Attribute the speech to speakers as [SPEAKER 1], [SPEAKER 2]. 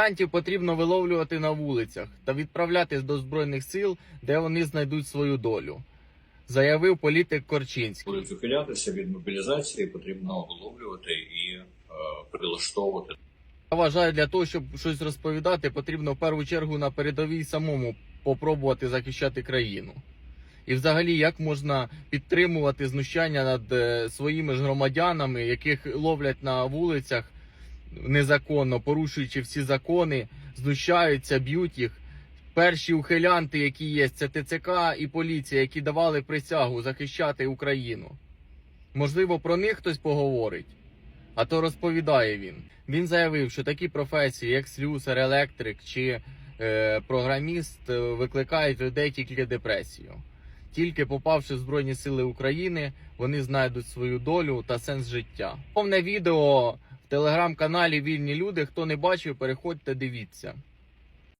[SPEAKER 1] Мігрантів потрібно виловлювати на вулицях та відправляти до збройних сил, де вони знайдуть свою долю, заявив політик Корчинський.
[SPEAKER 2] будуть ухилятися від мобілізації, потрібно виловлювати і е, прилаштовувати.
[SPEAKER 1] Я вважаю, для того, щоб щось розповідати, потрібно в першу чергу на передовій самому попробувати захищати країну. І взагалі, як можна підтримувати знущання над е, своїми ж громадянами, яких ловлять на вулицях незаконно, порушуючи всі закони, знущаються, б'ють їх. Перші ухилянти, які є, це ТЦК і поліція, які давали присягу захищати Україну. Можливо, про них хтось поговорить. А то розповідає він. Він заявив, що такі професії, як слюсар, електрик чи е, програміст, е, викликають людей тільки депресію. Тільки попавши в Збройні Сили України, вони знайдуть свою долю та сенс життя. Повне відео в телеграм-каналі Вільні люди. Хто не бачив, переходьте, дивіться.